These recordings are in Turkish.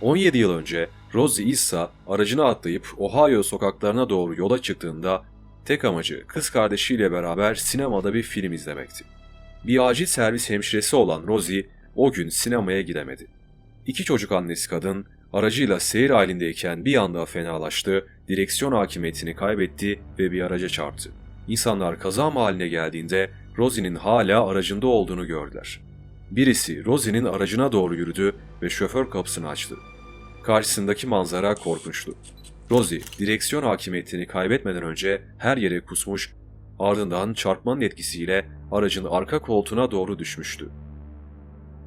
17 yıl önce Rosie Issa aracına atlayıp Ohio sokaklarına doğru yola çıktığında tek amacı kız kardeşiyle beraber sinemada bir film izlemekti. Bir acil servis hemşiresi olan Rosie o gün sinemaya gidemedi. İki çocuk annesi kadın aracıyla seyir halindeyken bir anda fenalaştı, direksiyon hakimiyetini kaybetti ve bir araca çarptı. İnsanlar kaza mahalline geldiğinde Rosie'nin hala aracında olduğunu gördüler. Birisi Rosie'nin aracına doğru yürüdü ve şoför kapısını açtı. Karşısındaki manzara korkunçtu. Rosie direksiyon hakimiyetini kaybetmeden önce her yere kusmuş, ardından çarpmanın etkisiyle aracın arka koltuğuna doğru düşmüştü.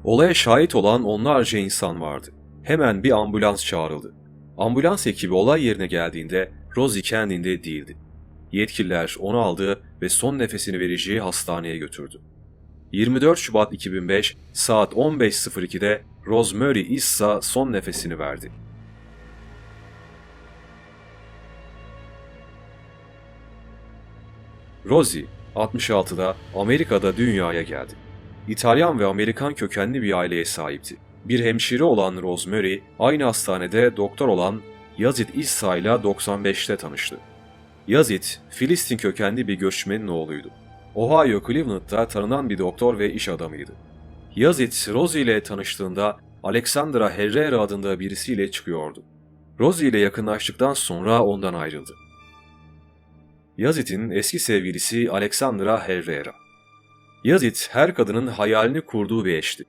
Olaya şahit olan onlarca insan vardı. Hemen bir ambulans çağrıldı. Ambulans ekibi olay yerine geldiğinde Rosie kendinde değildi. Yetkililer onu aldı ve son nefesini vereceği hastaneye götürdü. 24 Şubat 2005 saat 15.02'de Rosemary Issa son nefesini verdi. Rosie 66'da Amerika'da dünyaya geldi. İtalyan ve Amerikan kökenli bir aileye sahipti. Bir hemşire olan Rosemary aynı hastanede doktor olan Yazid İssa ile 95'te tanıştı. Yazid, Filistin kökenli bir göçmenin oğluydu. Ohio Cleveland'da tanınan bir doktor ve iş adamıydı. Yazid, Rosie ile tanıştığında Alexandra Herrera adında birisiyle çıkıyordu. Rosie ile yakınlaştıktan sonra ondan ayrıldı. Yazid'in eski sevgilisi Alexandra Herrera. Yazid her kadının hayalini kurduğu bir eşti.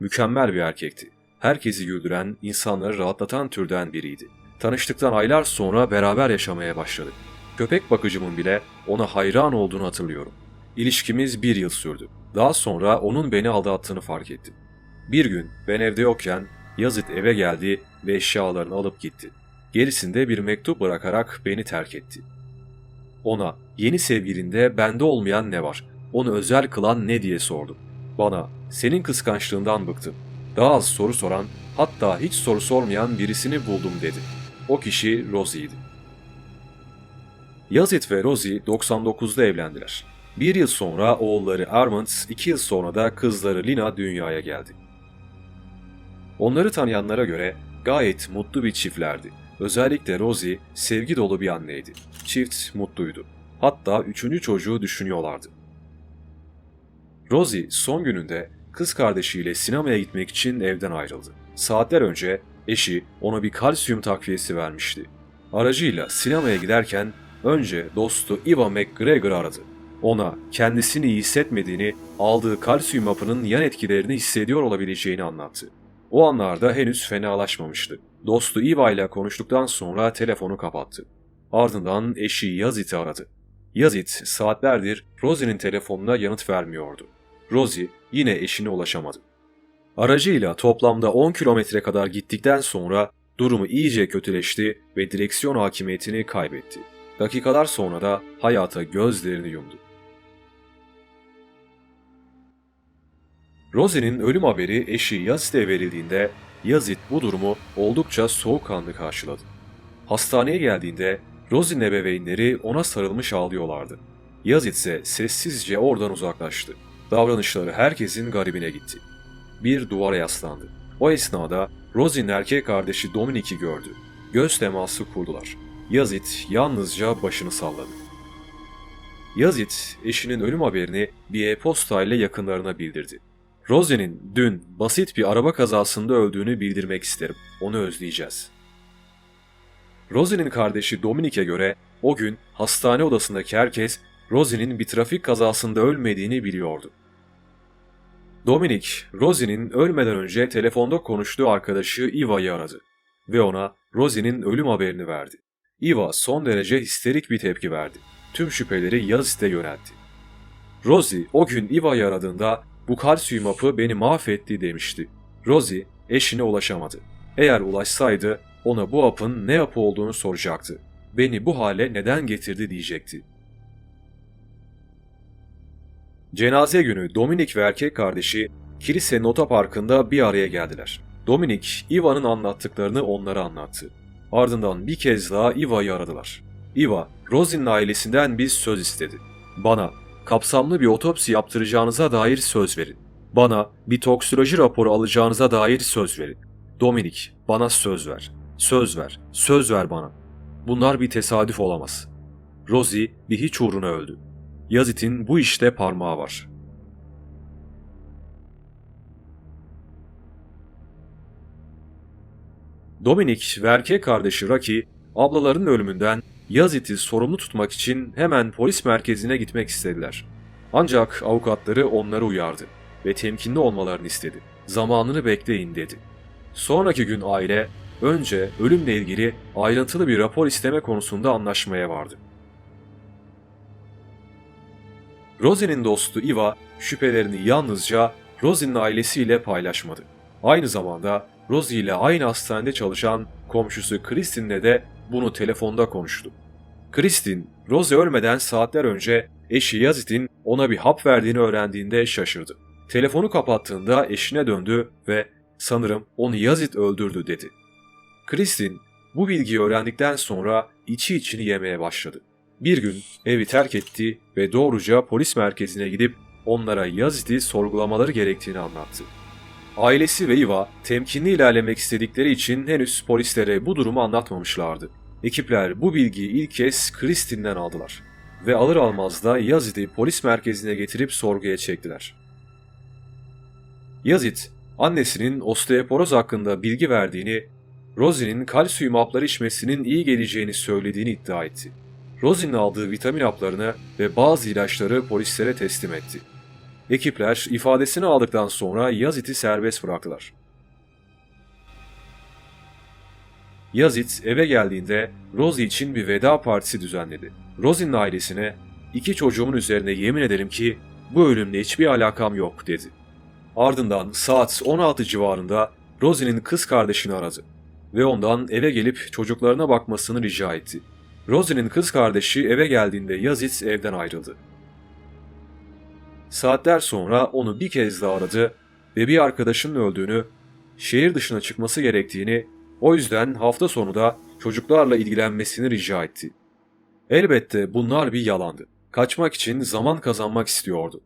Mükemmel bir erkekti. Herkesi güldüren, insanları rahatlatan türden biriydi. Tanıştıktan aylar sonra beraber yaşamaya başladık. Köpek bakıcımın bile ona hayran olduğunu hatırlıyorum. İlişkimiz bir yıl sürdü. Daha sonra onun beni aldattığını fark ettim. Bir gün ben evde yokken Yazid eve geldi ve eşyalarını alıp gitti. Gerisinde bir mektup bırakarak beni terk etti. Ona yeni sevgilinde bende olmayan ne var, onu özel kılan ne diye sordum. Bana senin kıskançlığından bıktım. Daha az soru soran, hatta hiç soru sormayan birisini buldum dedi. O kişi Rosie'ydi. Yazid ve Rosie 99'da evlendiler. Bir yıl sonra oğulları Armand, iki yıl sonra da kızları Lina dünyaya geldi. Onları tanıyanlara göre gayet mutlu bir çiftlerdi. Özellikle Rosie sevgi dolu bir anneydi. Çift mutluydu. Hatta üçüncü çocuğu düşünüyorlardı. Rosie son gününde kız kardeşiyle sinemaya gitmek için evden ayrıldı. Saatler önce eşi ona bir kalsiyum takviyesi vermişti. Aracıyla sinemaya giderken önce dostu Eva McGregor aradı. Ona kendisini iyi hissetmediğini, aldığı kalsiyum hapının yan etkilerini hissediyor olabileceğini anlattı. O anlarda henüz fenalaşmamıştı. Dostu Eva ile konuştuktan sonra telefonu kapattı. Ardından eşi Yazid'i aradı. Yazid saatlerdir Rosie'nin telefonuna yanıt vermiyordu. Rosie yine eşine ulaşamadı. Aracıyla toplamda 10 kilometre kadar gittikten sonra durumu iyice kötüleşti ve direksiyon hakimiyetini kaybetti. Dakikalar sonra da hayata gözlerini yumdu. Rosie'nin ölüm haberi eşi Yazid'e verildiğinde Yazid bu durumu oldukça soğukkanlı karşıladı. Hastaneye geldiğinde Rosie'nin ebeveynleri ona sarılmış ağlıyorlardı. Yazid ise sessizce oradan uzaklaştı. Davranışları herkesin garibine gitti. Bir duvara yaslandı. O esnada Rosie'nin erkek kardeşi Dominic'i gördü. Göz teması kurdular. Yazid yalnızca başını salladı. Yazid, eşinin ölüm haberini bir e-posta ile yakınlarına bildirdi. Rosie'nin dün basit bir araba kazasında öldüğünü bildirmek isterim. Onu özleyeceğiz. Rosie'nin kardeşi Dominic'e göre o gün hastane odasındaki herkes Rosie'nin bir trafik kazasında ölmediğini biliyordu. Dominic, Rosie'nin ölmeden önce telefonda konuştuğu arkadaşı Eva'yı aradı ve ona Rosie'nin ölüm haberini verdi. Eva son derece histerik bir tepki verdi. Tüm şüpheleri Yazid'e yöneltti. Rosie o gün Eva'yı aradığında bu kalsiyum hapı beni mahvetti demişti. Rosie eşine ulaşamadı. Eğer ulaşsaydı ona bu hapın ne yapı olduğunu soracaktı. Beni bu hale neden getirdi diyecekti. Cenaze günü Dominik ve erkek kardeşi kilisenin otoparkında bir araya geldiler. Dominik, Iva'nın anlattıklarını onlara anlattı. Ardından bir kez daha Iva'yı aradılar. Iva, Rosie'nin ailesinden bir söz istedi. Bana kapsamlı bir otopsi yaptıracağınıza dair söz verin. Bana bir toksikoloji raporu alacağınıza dair söz verin. Dominik, bana söz ver. Söz ver. Söz ver bana. Bunlar bir tesadüf olamaz. Rosie bir hiç uğruna öldü. Yazit'in bu işte parmağı var. Dominik ve erkek kardeşi Rocky, ablalarının ölümünden Yazit'i sorumlu tutmak için hemen polis merkezine gitmek istediler. Ancak avukatları onları uyardı ve temkinli olmalarını istedi. Zamanını bekleyin dedi. Sonraki gün aile önce ölümle ilgili ayrıntılı bir rapor isteme konusunda anlaşmaya vardı. Rosie'nin dostu Eva şüphelerini yalnızca Rosie'nin ailesiyle paylaşmadı. Aynı zamanda Rosie ile aynı hastanede çalışan komşusu Kristin'le de bunu telefonda konuştu. Kristin, Rosie ölmeden saatler önce eşi Yazid'in ona bir hap verdiğini öğrendiğinde şaşırdı. Telefonu kapattığında eşine döndü ve sanırım onu Yazid öldürdü dedi. Kristin bu bilgiyi öğrendikten sonra içi içini yemeye başladı. Bir gün evi terk etti ve doğruca polis merkezine gidip onlara Yazid'i sorgulamaları gerektiğini anlattı. Ailesi ve Iva temkinli ilerlemek istedikleri için henüz polislere bu durumu anlatmamışlardı. Ekipler bu bilgiyi ilk kez Kristin'den aldılar ve alır almaz da Yazid'i polis merkezine getirip sorguya çektiler. Yazid, annesinin osteoporoz hakkında bilgi verdiğini, Rosie'nin kalsiyum hapları içmesinin iyi geleceğini söylediğini iddia etti. Rosie'nin aldığı vitamin haplarını ve bazı ilaçları polislere teslim etti. Ekipler ifadesini aldıktan sonra Yazid'i serbest bıraktılar. Yazid eve geldiğinde Rosie için bir veda partisi düzenledi. Rosie'nin ailesine iki çocuğumun üzerine yemin ederim ki bu ölümle hiçbir alakam yok dedi. Ardından saat 16 civarında Rosie'nin kız kardeşini aradı ve ondan eve gelip çocuklarına bakmasını rica etti. Rosie'nin kız kardeşi eve geldiğinde Yazid evden ayrıldı. Saatler sonra onu bir kez daha aradı ve bir arkadaşının öldüğünü, şehir dışına çıkması gerektiğini, o yüzden hafta sonu da çocuklarla ilgilenmesini rica etti. Elbette bunlar bir yalandı. Kaçmak için zaman kazanmak istiyordu.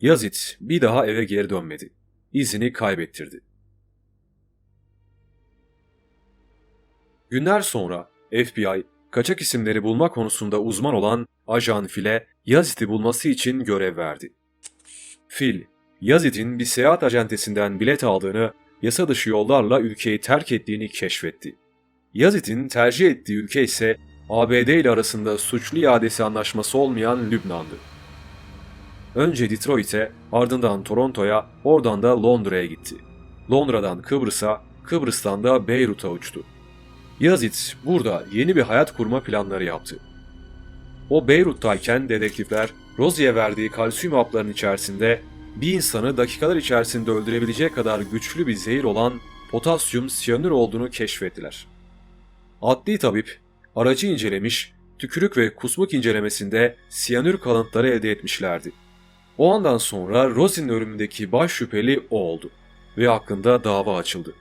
Yazid bir daha eve geri dönmedi. İzini kaybettirdi. Günler sonra FBI, kaçak isimleri bulma konusunda uzman olan ajan Phil'e Yazid'i bulması için görev verdi. Phil, Yazid'in bir seyahat acentesinden bilet aldığını, yasa dışı yollarla ülkeyi terk ettiğini keşfetti. Yazid'in tercih ettiği ülke ise ABD ile arasında suçlu iadesi anlaşması olmayan Lübnan'dı. Önce Detroit'e, ardından Toronto'ya, oradan da Londra'ya gitti. Londra'dan Kıbrıs'a, Kıbrıs'tan da Beyrut'a uçtu. Yazid burada yeni bir hayat kurma planları yaptı. O Beyrut'tayken dedektifler Rosie'ye verdiği kalsiyum haplarının içerisinde bir insanı dakikalar içerisinde öldürebilecek kadar güçlü bir zehir olan potasyum siyanür olduğunu keşfettiler. Adli tabip aracı incelemiş, tükürük ve kusmuk incelemesinde siyanür kalıntıları elde etmişlerdi. O andan sonra Rosie'nin ölümündeki baş şüpheli o oldu ve hakkında dava açıldı.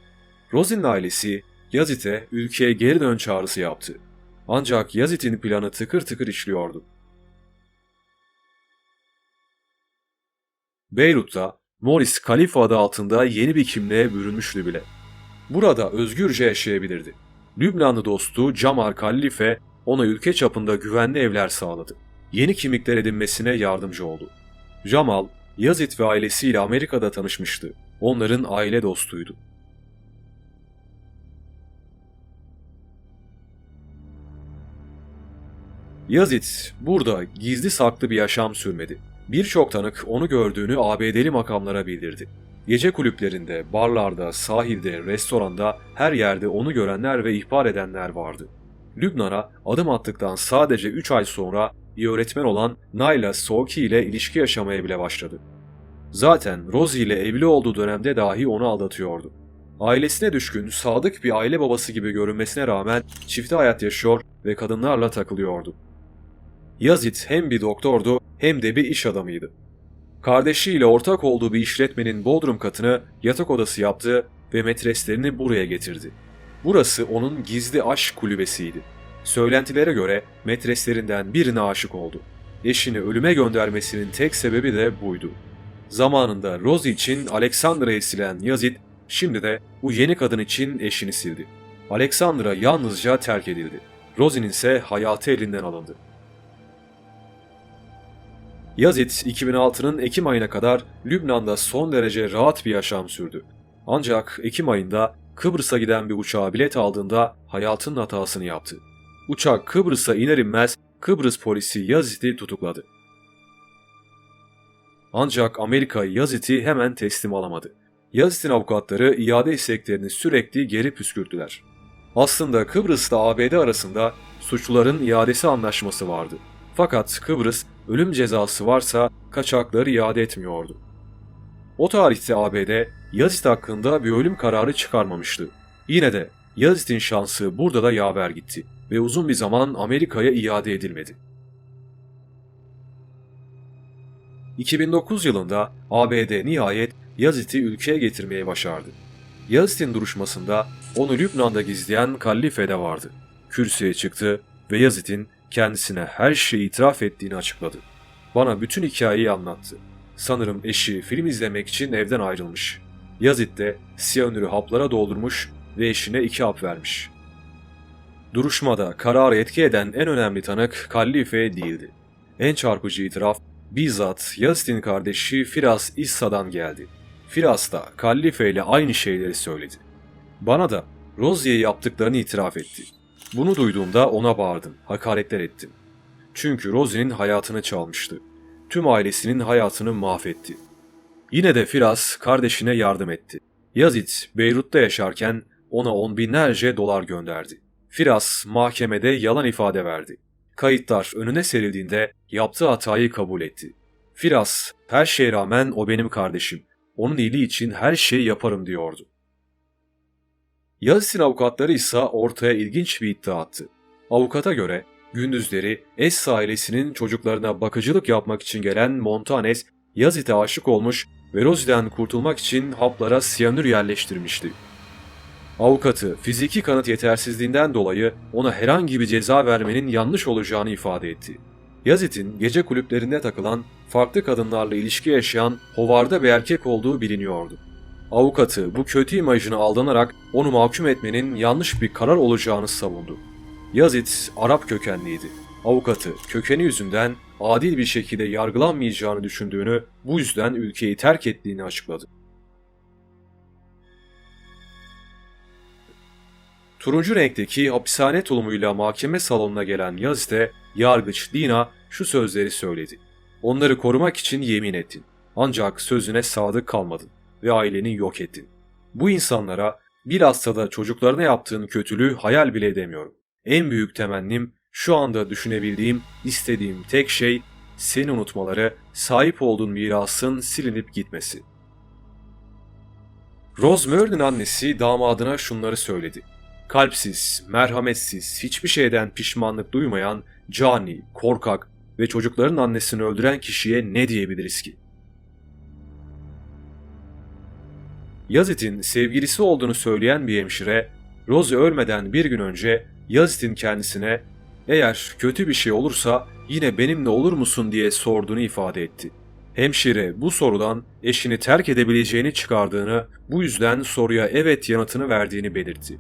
Rosie'nin ailesi Yazid'e ülkeye geri dön çağrısı yaptı. Ancak Yazid'in planı tıkır tıkır işliyordu. Beyrut'ta Morris Khalifa adı altında yeni bir kimliğe bürünmüştü bile. Burada özgürce yaşayabilirdi. Lübnanlı dostu Camar Khalife ona ülke çapında güvenli evler sağladı. Yeni kimlikler edinmesine yardımcı oldu. Jamal, Yazid ve ailesiyle Amerika'da tanışmıştı. Onların aile dostuydu. Yazid burada gizli saklı bir yaşam sürmedi. Birçok tanık onu gördüğünü ABD'li makamlara bildirdi. Gece kulüplerinde, barlarda, sahilde, restoranda her yerde onu görenler ve ihbar edenler vardı. Lübnan'a adım attıktan sadece 3 ay sonra bir öğretmen olan Naila Soki ile ilişki yaşamaya bile başladı. Zaten Rosie ile evli olduğu dönemde dahi onu aldatıyordu. Ailesine düşkün, sadık bir aile babası gibi görünmesine rağmen çifte hayat yaşıyor ve kadınlarla takılıyordu. Yazid hem bir doktordu hem de bir iş adamıydı. Kardeşiyle ortak olduğu bir işletmenin bodrum katını yatak odası yaptı ve metreslerini buraya getirdi. Burası onun gizli aşk kulübesiydi. Söylentilere göre metreslerinden birine aşık oldu. Eşini ölüme göndermesinin tek sebebi de buydu. Zamanında Rosie için Alexandra'yı silen Yazid, Şimdi de bu yeni kadın için eşini sildi. Alexandra yalnızca terk edildi. Rosie'nin ise hayatı elinden alındı. Yazid 2006'nın Ekim ayına kadar Lübnan'da son derece rahat bir yaşam sürdü. Ancak Ekim ayında Kıbrıs'a giden bir uçağa bilet aldığında hayatının hatasını yaptı. Uçak Kıbrıs'a iner inmez Kıbrıs polisi Yazid'i tutukladı. Ancak Amerika Yazid'i hemen teslim alamadı. Yazid'in avukatları iade isteklerini sürekli geri püskürttüler. Aslında Kıbrıs'la ABD arasında suçluların iadesi anlaşması vardı. Fakat Kıbrıs ölüm cezası varsa kaçakları iade etmiyordu. O tarihte ABD Yazid hakkında bir ölüm kararı çıkarmamıştı. Yine de Yazid'in şansı burada da yaver gitti ve uzun bir zaman Amerika'ya iade edilmedi. 2009 yılında ABD nihayet Yazid'i ülkeye getirmeye başardı. Yazid'in duruşmasında onu Lübnan'da gizleyen Kallife de vardı. Kürsüye çıktı ve Yazid'in kendisine her şeyi itiraf ettiğini açıkladı. Bana bütün hikayeyi anlattı. Sanırım eşi film izlemek için evden ayrılmış. Yazid de siyanürü haplara doldurmuş ve eşine iki hap vermiş. Duruşmada kararı etki eden en önemli tanık Kallife değildi. En çarpıcı itiraf bizzat Yazid'in kardeşi Firas İssa'dan geldi. Firas da Kallife ile aynı şeyleri söyledi. Bana da Rozier'e yaptıklarını itiraf etti. Bunu duyduğumda ona bağırdım, hakaretler ettim. Çünkü Rosie'nin hayatını çalmıştı. Tüm ailesinin hayatını mahvetti. Yine de Firas kardeşine yardım etti. Yazid Beyrut'ta yaşarken ona on binlerce dolar gönderdi. Firas mahkemede yalan ifade verdi. Kayıtlar önüne serildiğinde yaptığı hatayı kabul etti. Firas, her şeye rağmen o benim kardeşim. Onun iyiliği için her şeyi yaparım diyordu. Yazid'in avukatları ise ortaya ilginç bir iddia attı. Avukata göre gündüzleri Es ailesinin çocuklarına bakıcılık yapmak için gelen Montanes, Yazid'e aşık olmuş ve Rosie'den kurtulmak için haplara siyanür yerleştirmişti. Avukatı fiziki kanıt yetersizliğinden dolayı ona herhangi bir ceza vermenin yanlış olacağını ifade etti. Yazid'in gece kulüplerinde takılan, farklı kadınlarla ilişki yaşayan hovarda bir erkek olduğu biliniyordu. Avukatı bu kötü imajını aldanarak onu mahkum etmenin yanlış bir karar olacağını savundu. Yazid Arap kökenliydi. Avukatı kökeni yüzünden adil bir şekilde yargılanmayacağını düşündüğünü, bu yüzden ülkeyi terk ettiğini açıkladı. Turuncu renkteki hapishane tulumuyla mahkeme salonuna gelen Yazid'e yargıç Dina şu sözleri söyledi. Onları korumak için yemin ettin. Ancak sözüne sadık kalmadın ve aileni yok ettin. Bu insanlara bilhassa da çocuklarına yaptığın kötülüğü hayal bile edemiyorum. En büyük temennim şu anda düşünebildiğim, istediğim tek şey seni unutmaları, sahip olduğun mirasın silinip gitmesi. Rose Murray'nin annesi damadına şunları söyledi. Kalpsiz, merhametsiz, hiçbir şeyden pişmanlık duymayan, cani, korkak ve çocukların annesini öldüren kişiye ne diyebiliriz ki? Yazid'in sevgilisi olduğunu söyleyen bir hemşire, Rose ölmeden bir gün önce Yazid'in kendisine eğer kötü bir şey olursa yine benimle olur musun diye sorduğunu ifade etti. Hemşire bu sorudan eşini terk edebileceğini çıkardığını, bu yüzden soruya evet yanıtını verdiğini belirtti.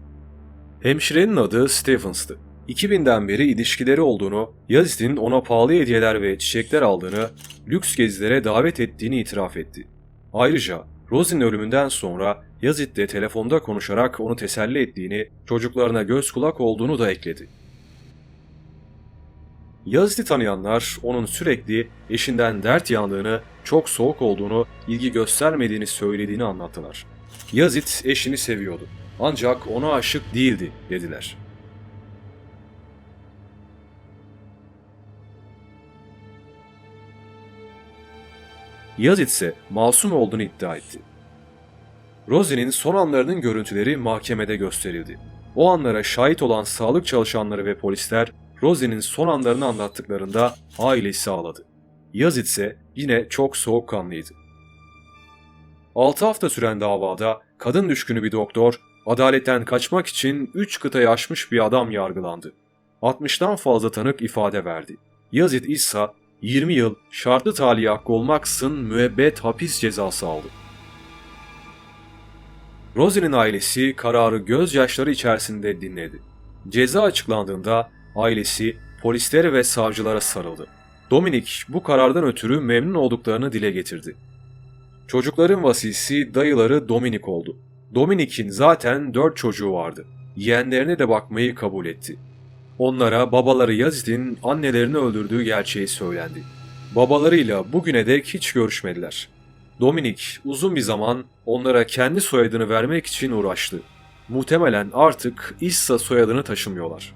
Hemşirenin adı Stephens'tı. 2000'den beri ilişkileri olduğunu, Yazid'in ona pahalı hediyeler ve çiçekler aldığını, lüks gezilere davet ettiğini itiraf etti. Ayrıca Rosie'nin ölümünden sonra Yazid'le telefonda konuşarak onu teselli ettiğini, çocuklarına göz kulak olduğunu da ekledi. Yazid'i tanıyanlar onun sürekli eşinden dert yandığını, çok soğuk olduğunu, ilgi göstermediğini söylediğini anlattılar. Yazid eşini seviyordu. Ancak ona aşık değildi dediler. Yazid ise masum olduğunu iddia etti. Rosie'nin son anlarının görüntüleri mahkemede gösterildi. O anlara şahit olan sağlık çalışanları ve polisler Rosie'nin son anlarını anlattıklarında ailesi ağladı. Yazid ise yine çok soğukkanlıydı. 6 hafta süren davada kadın düşkünü bir doktor, adaletten kaçmak için 3 kıtayı aşmış bir adam yargılandı. 60'tan fazla tanık ifade verdi. Yazid ise 20 yıl şartlı tahliye hakkı olmaksızın müebbet hapis cezası aldı. Rosie'nin ailesi kararı gözyaşları içerisinde dinledi. Ceza açıklandığında ailesi polislere ve savcılara sarıldı. Dominik bu karardan ötürü memnun olduklarını dile getirdi. Çocukların vasisi dayıları Dominik oldu. Dominik'in zaten dört çocuğu vardı. Yeğenlerine de bakmayı kabul etti. Onlara babaları Yazid'in annelerini öldürdüğü gerçeği söylendi. Babalarıyla bugüne dek hiç görüşmediler. Dominik uzun bir zaman onlara kendi soyadını vermek için uğraştı. Muhtemelen artık İssa soyadını taşımıyorlar.